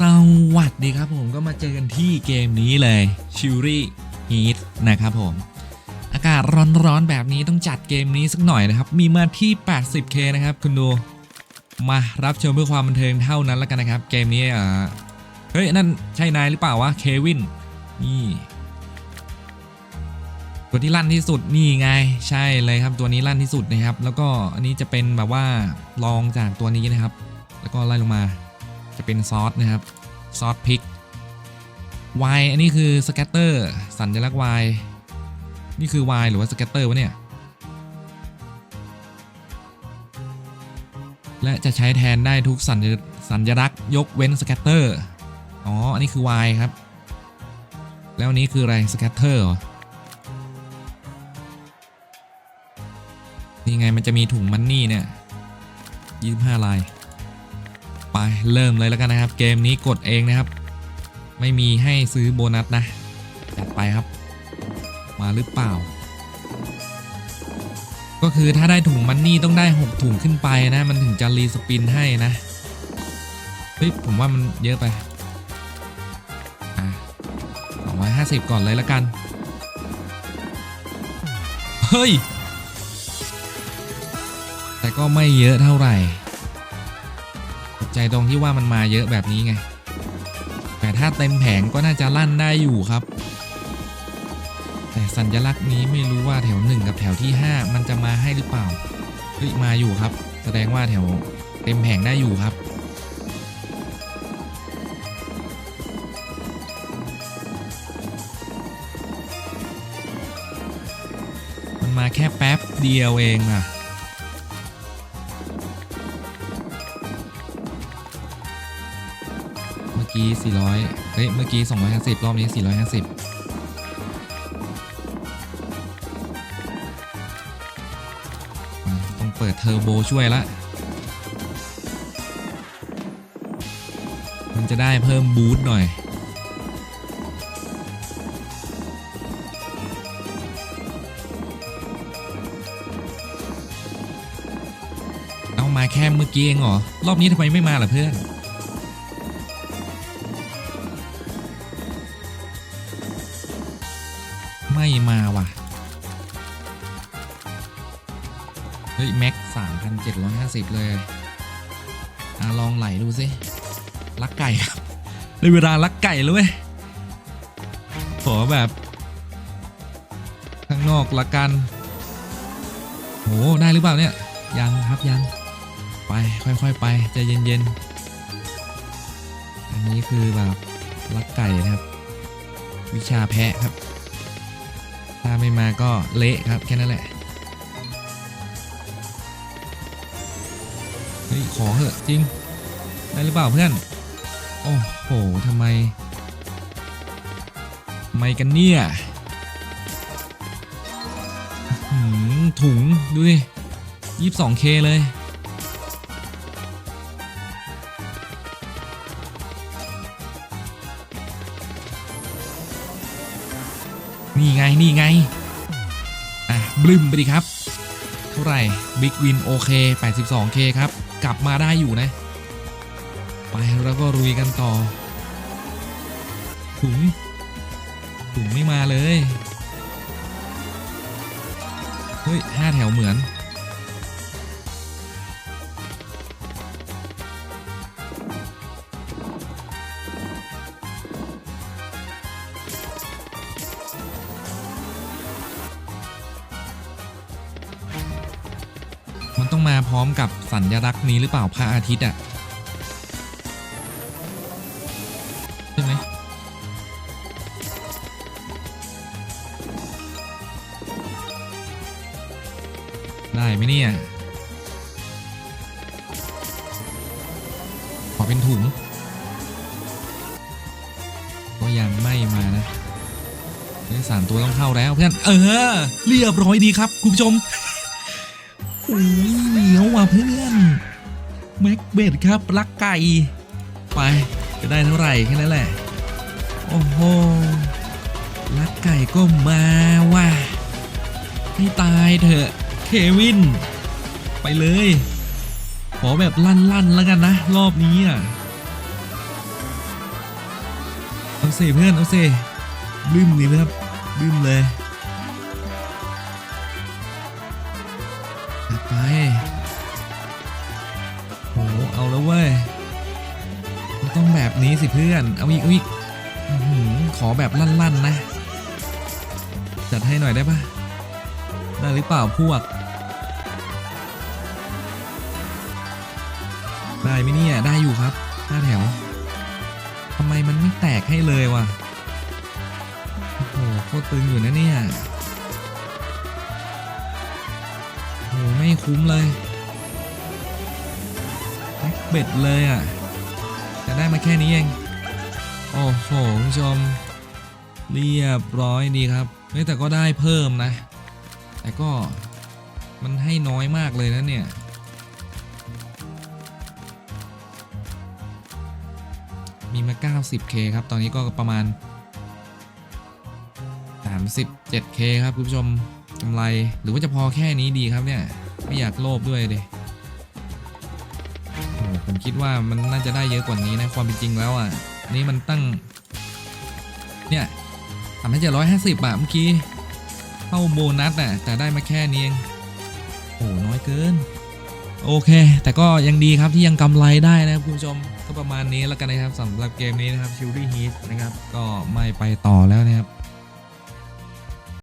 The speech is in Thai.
สวัสดีครับผมก็มาเจอกันที่เกมนี้เลยชิวรี่ฮีทนะครับผม อากาศร้อนๆแบบนี้ต้องจัดเกมนี้สักหน่อยนะครับ มีมาที่ 80k นะครับ คุณดูมารับชมเพื่อความบันเทิงเท่านั้นแล้วกันนะครับ เกมนี้อ่าเฮ้ย นั่นใช่นายหรือเปล่าวะเควินนี่ตัวที่ลั่นที่สุดนี่ไงใช่เลยครับตัวนี้ลั่นที่สุดนะครับ แล้วก็อันนี้จะเป็นแบบว่าลองจากตัวนี้นะครับ แล้วก็ไล่ลงมา จะเป็นซอสนะครับ ซอสพริกวายอันนี้คือสแกตเตอร์สัญลักษณ์วายนี่คือวายหรือว่าสแกตเตอร์วะเนี่ย และจะใช้แทนได้ทุกสัญสัญลักษณ์ยกเว้นสแกตเตอร์ อ๋อ อันนี้คือวายครับ แล้วอันนี้คืออะไรสแกตเตอร์นี่ไงมันจะมีถุงมันนี่เนี่ย 25 ลาย เริ่มเลยแล้วกันนะครับ เกมนี้กดเองนะครับ ไม่มีให้ซื้อโบนัสนะจัดไปครับ มาหรือเปล่า ก็คือถ้าได้ถุงมันนี่ต้องได้ 6 ถุงขึ้นไปนะ มันถึงจะรีสปินให้นะเฮ้ยผมว่ามันเยอะไปอะ250 ก่อนเลยแล้วกัน เฮ้ย แต่ก็ไม่เยอะเท่าไหร่ ตกใจตรงที่ว่ามันมาเยอะแบบนี้ไง แต่ถ้าเต็มแผงก็น่าจะลั่นได้อยู่ครับ แต่สัญลักษณ์นี้ไม่รู้ว่าแถว 1 กับแถวที่ 5 มันจะมาให้หรือเปล่าเฮ้ยมาอยู่ครับ แสดงว่าแถวเต็มแผงได้อยู่ครับมันมาแค่แป๊บเดียวเองอะ กี้ 400 เฮ้ย เมื่อกี้ 250 รอบนี้ 450ต้องเปิดเทอร์โบช่วยละ มันจะได้เพิ่มบูสต์หน่อย เอามาแค่เมื่อกี้เองเหรอ รอบนี้ทำไมไม่มาล่ะเพื่อน ไม่มาว่ะ เฮ้ย แม็ก3,750เลยอะลองไหลดูสิลักไก่ครับได้เวลาลักไก่แล้วเว้ยขอแบบ ข้างนอกละกันโหได้หรือเปล่าเนี่ย ยังครับยัง ไปค่อยๆไปใจเย็นๆ อันนี้คือแบบลักไก่นะครับ วิชาแพะครับ ถ้าไม่มาก็เละครับแค่นั้นแหละ เฮ้ย ขอเหอะจริง ได้หรือเปล่าเพื่อน โอ้โหทำไมทำไมกันเนี่ยอื้อหือถุง ดูดิ 22k เลย นี่ไงนี่ไง อะบลึมไปดิครับ เท่าไหร่บิ๊กวินโอเค 82k ครับ กลับมาได้อยู่นะ ไปแล้วก็รุยกันต่อ ถุง ถุงไม่มาเลย เฮ้ยห้าแถวเหมือน ต้องมาพร้อมกับสัญลักษณ์นี้หรือเปล่าพระอาทิตย์อะใช่ไหมได้ไหมเนี่ย ขอเป็นถุง ก็ยังไม่มานะเฮ้สามตัวต้องเข้าแล้วเพื่อน เออ เรียบร้อยดีครับ คุณผู้ชม อ้ยเหนียวว่ะเพื่อนแม็กเบดครับลักไก่ไปจะได้เท่าไหร่แค่นั้นแหละ โอ้โหลักไก่ก็มาว่ะให้ตายเถอะเควิน ไปเลย ขอแบบลั่นๆแล้วกันนะ รอบนี้อะเซเพื่อนเอาเซลืมนี่ครับลืมเลย ไปโหเอาแล้วเว้ยมันต้องแบบนี้สิเพื่อน เอาอีกอีกขอแบบลั่นๆนะ จัดให้หน่อยได้ปะได้หรือเปล่าพวก ได้ไหมเนี่ย ได้อยู่ครับห้าแถวทำไมมันไม่แตกให้เลยวะโอ้โหโคตรตึงอยู่นะเนี่ย โอ้โหไม่คุ้มเลยแบ็คเบ็ดเลยอะจะได้มาแค่นี้เอง โอ้โหคุณผู้ชม เรียบร้อยดีครับเฮ้ยแต่ก็ได้เพิ่มนะ แต่ก็มันให้น้อยมากเลยนะเนี่ยมีมา 90k ครับ ตอนนี้ก็ประมาณ 37k ครับ คุณผู้ชม กำไรหรือว่าจะพอแค่นี้ดีครับเนี่ย ไม่อยากโลภด้วยเดยผมคิดว่ามันน่าจะได้เยอะกว่านี้นะความเป็นจริงแล้วอะอันนี้มันตั้ง เนี่ยทำให้เจ็ดร้อยห้าสิบอะเมื่อกี้เข้าโบนัสอะแต่ได้มาแค่นี้เองโอ้น้อยเกิน โอเค แต่ก็ยังดีครับที่ยังกำไรได้นะครับคุณผู้ชมก็ประมาณนี้แล้วกันนะครับสำหรับเกมนี้นะครับ Fury Heat นะครับก็ไม่ไปต่อแล้วนะครับ